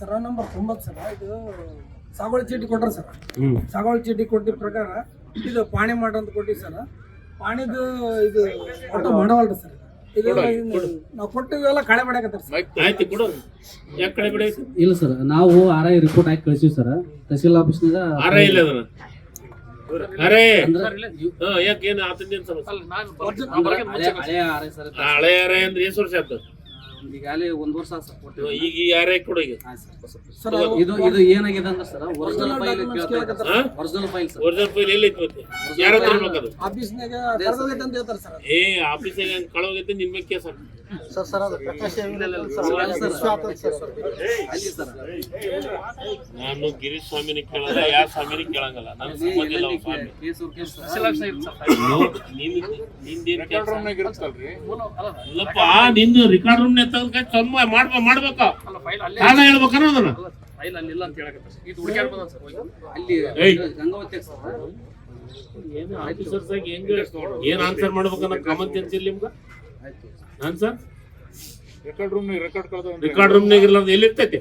ಸರ number ತೊಂಬತ್ತು ಸರ. ಇದು ಸಾಗುವಳಿ ಚೀಟಿ ಕೊಟ್ರ ಸರ್. ಸಾಗುವಳಿ ಚೀಟಿ ಕೊಟ್ಟಿದ್ದ ಪ್ರಕಾರ ಇದು ಪಾಣಿ ಮಾಡ ಅಂತ ಕೊಟ್ಟಿವಿ ಸರ್. ಪಾಣಿದು ಇದು ಒಟ್ಟು ಮಾಡವಲ್ರಿ ಸರ್. ಇದು ನಾವು ಕೊಟ್ಟಿವೆಲ್ಲ ಕಳೆ ಮಾಡಕತ್ತಾರ ಸರ್. ಆಯ್ತು ಕೊಡು. ಯಾಕೆ ಕಡೆ ಕಡೆ ಇಲ್ಲ ಸರ್ ನಾವು ಆರ್ ಐ ರಿಪೋರ್ಟ್ ಹಾಕಿ ಕಳಿಸಿವಿ ಸರ್. ತಹಸೀಲ್ ಆಫೀಸ್ನಾಗ ಅರೆ ಇಲ್ಲ ಅದನ್ನ. ಅರೆ ಯಾಕೆ ಏನು ಆತಂದೇನು ಸಮಸ್ಯೆ ಆರ್ ಐ ಹಳೆ ಅರೆ ಅಂದ್ರೆ ಎಷ್ಟು ವರ್ಷ ಆಯ್ತು. ಈಗಾಗಲೇ ಒಂದ್ ವರ್ಷ ಸಪೋರ್ಟ್ ಈಗ ಯಾರೇ ಕೊಡು ಈಗ. ಸರ್. ಇದು ಇದು ಏನಾಗಿದೆ ಅಂದ್ರೆ sir original file original file sir original file ಎಲ್ಲಿ ಐತಿ ಮತ್ತೆ? ಯಾರ ಹತ್ರ ಇರ್ಬೇಕದು ಆಫೀಸ್ನಾಗ ಕರ್ದೋಗೈತೆ ಅಂತ ಹೇಳ್ತಾರೆ ಸರ್ ಏ ಆಫೀಸಿಗೆ ಕಳೋಗೈತೆ ನಿನ್ ಮೇಲೆ ಕೇಸ್. ಸರ್ ಸರ್ ಅದು ಪ್ರಕಾಶ್ ಅಲ್ಲಿ ಸರ್ ನಾನು ಗಿರೀಶ್ ಸ್ವಾಮಿನ ಕೇಳಲ್ಲ ಯಾವ ಸ್ವಾಮಿನ ಕೇಳಂಗಲ್ಲ. ನಾನು ಸಂಬಂಧ ಇಲ್ಲ ಅವ್ರ ಸ್ವಾಮಿ? ಇಲ್ಲಪ್ಪ ನಿಂದು ರೆಕಾರ್ಡ್ ರೂಮ್ ತೆಗೆದ ಚಂದ ಮಾಡ್ಬ ಮಾಡ್ಬೇಕ. ಕಾರಣ ಹೇಳ್ಬೇಕನ್ನ ಅದನ್ನ? ಅಲ್ಲಿ ಏಯ್. ಗಂಗಾವತಿ ಸರ್ ಏನು ಆಫೀಸರ್ಸ್ ಆಗಿ ಹೆಂಗ ಏನ್ ಆನ್ಸರ್ ಮಾಡ್ಬೇಕನ್ನ ಕಾಮನ್ ಸೆನ್ಸ್ ಇಲ್ಲ ನಿಮ್ಗ ಆನ್ಸರ್ ರೆಕಾರ್ಡ್ ರೂಮ್ ರೆಕಾರ್ಡ್ ಕಳ್ದ ರೆಕಾರ್ಡ್ ರೂಮ್ನಾಗ ಇರ್ಲಾರ್ದು ಎಲ್ಲಿ ಇರ್ತೈತಿ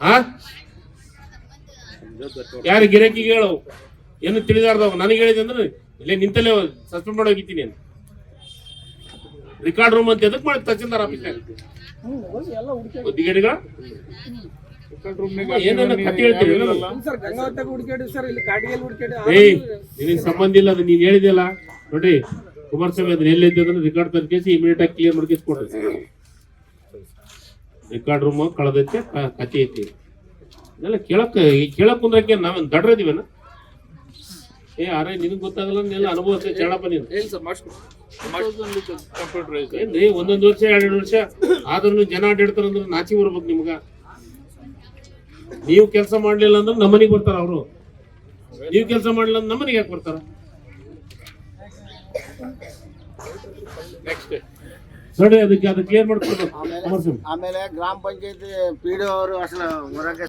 ಹಾ ಯಾರು ಗಿರಾಕಿಗೆ ಹೇಳವು? ಏನು ತಿಳಿದಾರ್ದವ? ನನಗೆ ಹೇಳಿದೆ ಅಂದ್ರೆ ಇಲ್ಲೇ ನಿಂತಲ್ಲೇ ಸಸ್ಪೆಂಡ್ ಮಾಡೋಗಿತ್ತೀನಿ ನಾನು. ರೆಕಾರ್ಡ್ ರೂಮ್ ಅಂತ ಎದಕ್ ಮಾಡಿ ತಹಸೀಲ್ದಾರ್ ಆಫೀಸ್ನಾಗ ರೂಮ್ ಏನೇನ? ಸರ್ ಸರ್ ಸಂಬಂಧ ಇಲ್ಲ ಅದು ನೀನ್ ಹೇಳಿದ್ಯಲ್ಲ? ನೋಡ್ರಿ ಕುಮಾರಸ್ವಾಮಿ ಅದನ್ನ ಎಲ್ಲಿ ಅಂದ್ರೆ ರೆಕಾರ್ಡ್ ತರ್ಕೇಸಿ ಇಮಿಡಿಯೇಟ್ ಆಗಿ ಕ್ಲಿಯರ್ ಮಾಡ್ಕೇಸಿ ಕೊಡ್ರಿ ರಿಕಾರ್ಡ್ ರೂಮ್ ಕಳೆದೈತೆ ಕತೆ ಐತಿ. ಇದೆಲ್ಲ ಕೇಳಕ್ ಕೇಳಕ್ ಕುಂದ್ರಕ್ಕೆ ನಾವೇನ್ ದಡ್ರದಿವೇನ? ಏ ಅರೆ ನಿನಗ್ ಗೊತ್ತಾಗಲ್ಲ ನೀನೆಲ್ಲ ಅನುಭವಿಸ ಕೇಳಪ್ಪ ನೀನು. ಏನ್ರಿ ಒಂದೊಂದು ವರ್ಷ ಎರಡೆರಡು ವರ್ಷ ಆದ್ರೂ ಜನ ಅಡ್ಡಿಡ್ತಾರಂದ್ರೆ ನಾಚಿ ಬರ್ಬೇಕು ನಿಮ್ಗ. ನೀವು ಕೆಲಸ ಮಾಡ್ಲಿಲ್ಲ ಅಂದ್ರೆ ನಮ್ಮನಿಗೆ ಬರ್ತಾರ ಅವರು. ನೀವು ಕೆಲಸ ಮಾಡ್ಲಿಲ್ಲ ಅಂದ್ರೆ ನಮ್ಮನಿಗೆ ಯಾಕೆ ಬರ್ತಾರ? ನೋಡಿ ಅದಕ್ಕೆ ಅದು ಕ್ಲಿಯರ್ ಮಾಡ್ಕೊಡ್ಬೇಕು? ಆಮೇಲೆ ಗ್ರಾಮ ಪಂಚಾಯತಿ ಪಿ ಡಿ ಅವರು ಅಸಲು ಹೊರಗೆ